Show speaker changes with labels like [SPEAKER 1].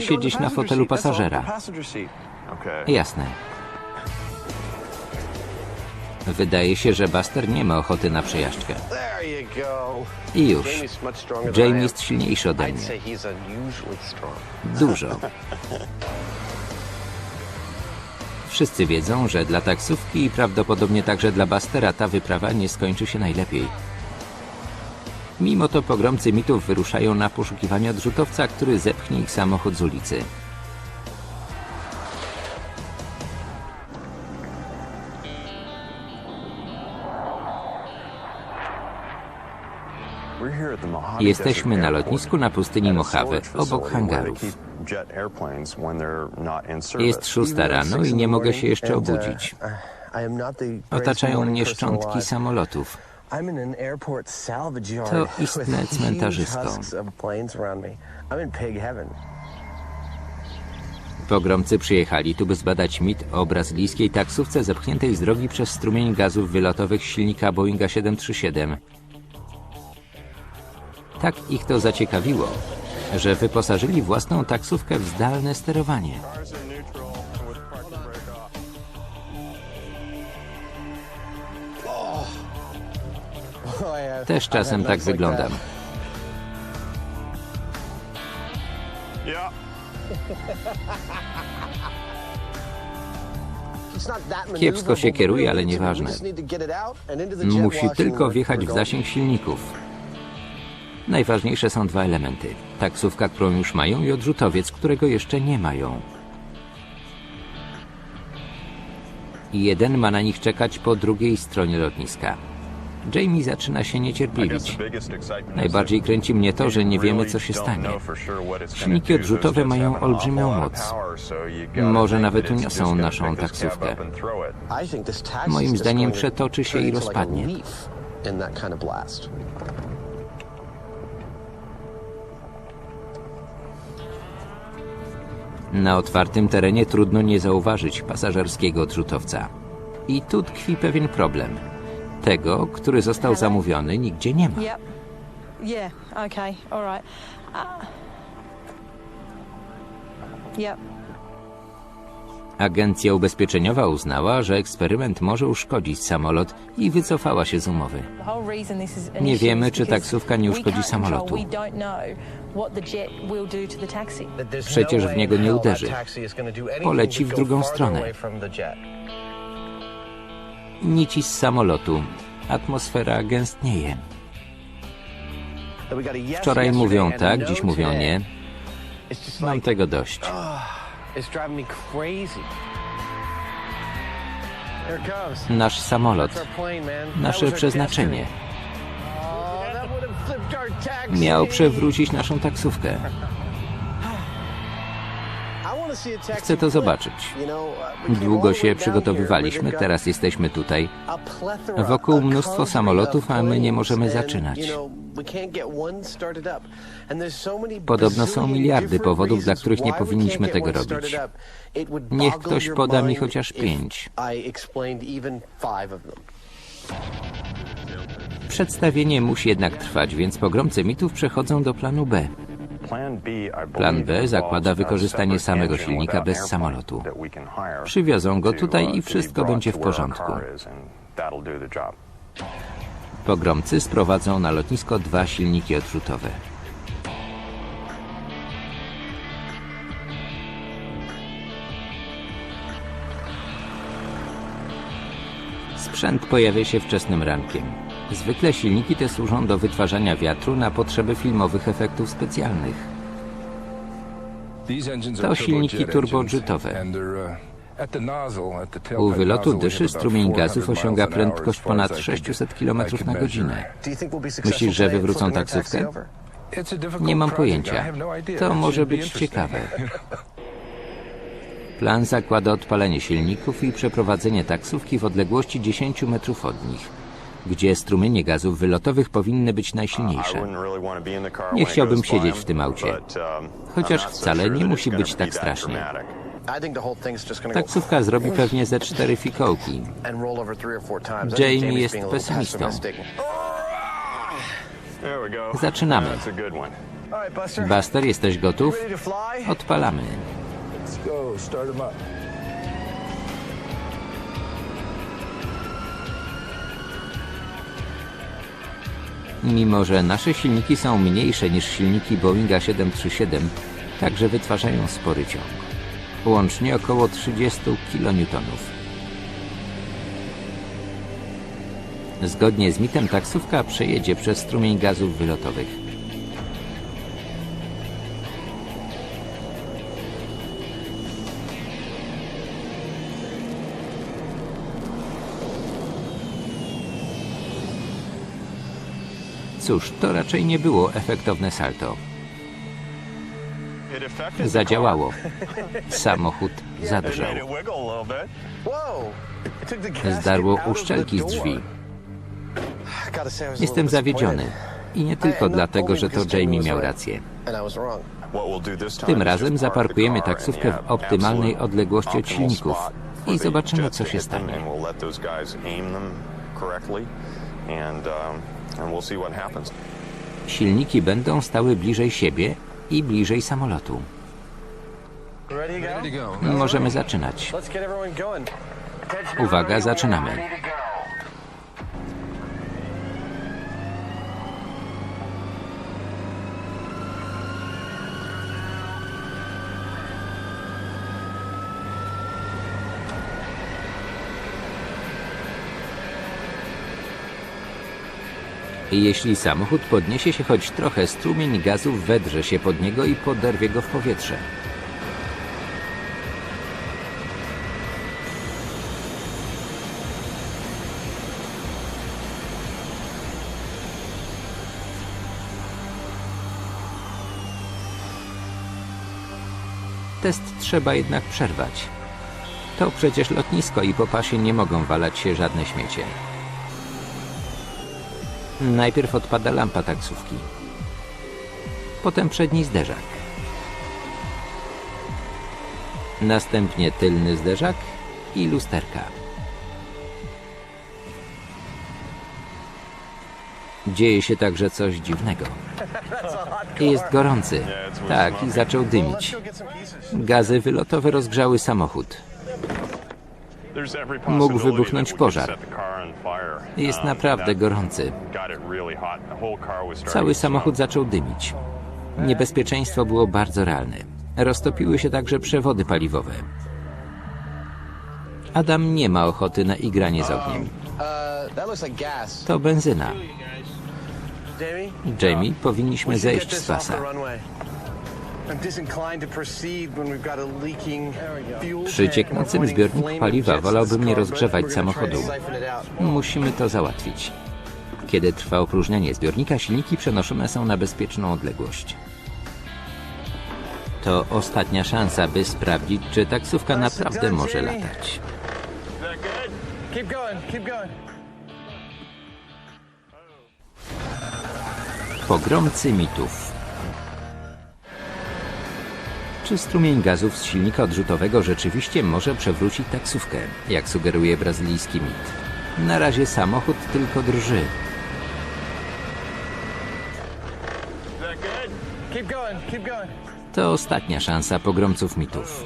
[SPEAKER 1] siedzieć na fotelu pasażera. Jasne. Wydaje się, że Buster nie ma ochoty na przejażdżkę. I już. Jamie jest silniejszy ode mnie. Dużo. Wszyscy wiedzą, że dla taksówki i prawdopodobnie także dla Bustera ta wyprawa nie skończy się najlepiej. Mimo to pogromcy mitów wyruszają na poszukiwania odrzutowca, który zepchnie ich samochód z ulicy.
[SPEAKER 2] Jesteśmy na lotnisku na pustyni Mojave, obok hangarów.
[SPEAKER 1] Jest szósta rano i nie mogę się jeszcze obudzić. Otaczają mnie szczątki samolotów.
[SPEAKER 2] To istne cmentarzysko.
[SPEAKER 1] Pogromcy przyjechali tu, by zbadać mit o brazylijskiej taksówce zepchniętej z drogi przez strumień gazów wylotowych silnika Boeinga 737. Tak ich to zaciekawiło, że wyposażyli własną taksówkę w zdalne sterowanie. Też czasem tak wyglądam.
[SPEAKER 2] Kiepsko się kieruje, ale nieważne.
[SPEAKER 1] Musi tylko wjechać w zasięg silników. Najważniejsze są dwa elementy. Taksówka, którą już mają i odrzutowiec, którego jeszcze nie mają. Jeden ma na nich czekać po drugiej stronie lotniska. Jamie zaczyna się niecierpliwić. Najbardziej kręci mnie to, że nie wiemy, co się stanie. Silniki odrzutowe mają olbrzymią moc. Może nawet uniosą naszą taksówkę. Moim zdaniem przetoczy się i rozpadnie. Na otwartym terenie trudno nie zauważyć pasażerskiego odrzutowca. I tu tkwi pewien problem. Tego, który został zamówiony, nigdzie nie ma.
[SPEAKER 3] Yep. Yeah, okay, all right. Uh.
[SPEAKER 1] Agencja ubezpieczeniowa uznała, że eksperyment może uszkodzić samolot i wycofała się z umowy. Nie wiemy, czy taksówka nie uszkodzi samolotu. Przecież w niego nie uderzy. Poleci w drugą stronę. Nici z samolotu. Atmosfera gęstnieje. Wczoraj mówią tak, dziś mówią nie. Mam tego dość. Nasz samolot, nasze przeznaczenie. Miał przewrócić naszą taksówkę. Chcę to zobaczyć. Długo się przygotowywaliśmy, teraz jesteśmy tutaj. Wokół mnóstwo samolotów, a my nie możemy zaczynać. Podobno są miliardy powodów, dla których nie powinniśmy tego robić. Niech ktoś poda mi chociaż pięć. Przedstawienie musi jednak trwać, więc pogromcy mitów przechodzą do planu B.
[SPEAKER 2] Plan B zakłada wykorzystanie samego silnika bez samolotu.
[SPEAKER 1] Przywiozą go tutaj i wszystko będzie w porządku. Pogromcy sprowadzą na lotnisko dwa silniki odrzutowe. Sprzęt pojawia się wczesnym rankiem. Zwykle silniki te służą do wytwarzania wiatru na potrzeby filmowych efektów specjalnych.
[SPEAKER 4] To silniki turboodrzutowe. U wylotu dyszy strumień gazów osiąga prędkość ponad 600 km na godzinę.
[SPEAKER 1] Myślisz, że wywrócą taksówkę? Nie mam pojęcia. To może być ciekawe. Plan zakłada odpalenie silników i przeprowadzenie taksówki w odległości 10 metrów od nich, gdzie strumienie gazów wylotowych powinny być najsilniejsze.
[SPEAKER 2] Nie chciałbym siedzieć w tym aucie.
[SPEAKER 1] Chociaż wcale nie musi być tak strasznie. Taksówka zrobi pewnie ze cztery fikołki.
[SPEAKER 2] Jamie jest pesymistą.
[SPEAKER 1] Zaczynamy. Buster, jesteś gotów? Odpalamy.
[SPEAKER 2] Let's go, start 'em up.
[SPEAKER 1] Mimo, że nasze silniki są mniejsze niż silniki Boeinga 737, także wytwarzają spory ciąg. Łącznie około 30 kN. Zgodnie z mitem taksówka przejedzie przez strumień gazów wylotowych. Cóż, to raczej nie było efektowne salto. Zadziałało. Samochód zadrżał. Zdarło uszczelki z drzwi. Jestem zawiedziony. I nie tylko dlatego, że to Jamie miał rację.
[SPEAKER 5] Tym razem zaparkujemy taksówkę w optymalnej odległości od silników i zobaczymy, co się stanie.
[SPEAKER 1] Silniki będą stały bliżej siebie i bliżej samolotu. Możemy zaczynać. Uwaga, zaczynamy. Jeśli samochód podniesie się choć trochę, strumień gazów wedrze się pod niego i poderwie go w powietrze. Test trzeba jednak przerwać. To przecież lotnisko i po pasie nie mogą walać się żadne śmiecie. Najpierw odpada lampa taksówki. Potem przedni zderzak. Następnie tylny zderzak i lusterka. Dzieje się także coś dziwnego. Jest gorący. Tak, i zaczął dymić. Gazy wylotowe rozgrzały samochód.
[SPEAKER 5] Mógł wybuchnąć pożar.
[SPEAKER 1] Jest naprawdę gorący. Cały samochód zaczął dymić. Niebezpieczeństwo było bardzo realne. Roztopiły się także przewody paliwowe. Adam nie ma ochoty na igranie z ogniem. To benzyna. Jamie, powinniśmy zejść z pasa. Przy cieknącym zbiorniku paliwa wolałbym nie rozgrzewać samochodu. Musimy to załatwić. Kiedy trwa opróżnianie zbiornika, silniki przenoszone są na bezpieczną odległość. To ostatnia szansa, by sprawdzić, czy taksówka naprawdę może latać. Pogromcy mitów. Czy strumień gazów z silnika odrzutowego rzeczywiście może przewrócić taksówkę, jak sugeruje brazylijski mit? Na razie samochód tylko drży. To ostatnia szansa pogromców mitów.